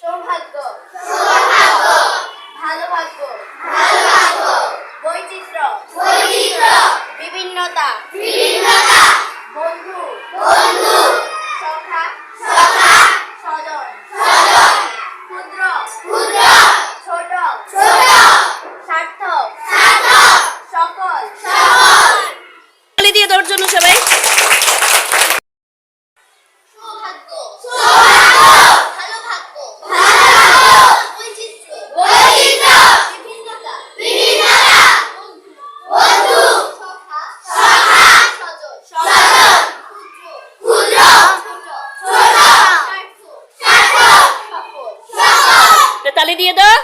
সৌভাগ্য। সৌভাগ্য ভালো ভাগ্য। ভালো ভাগ্য। বৈচিত্র্য। বৈচিত্র্য। বিভিন্নতা। তালি দিয়ে দাও।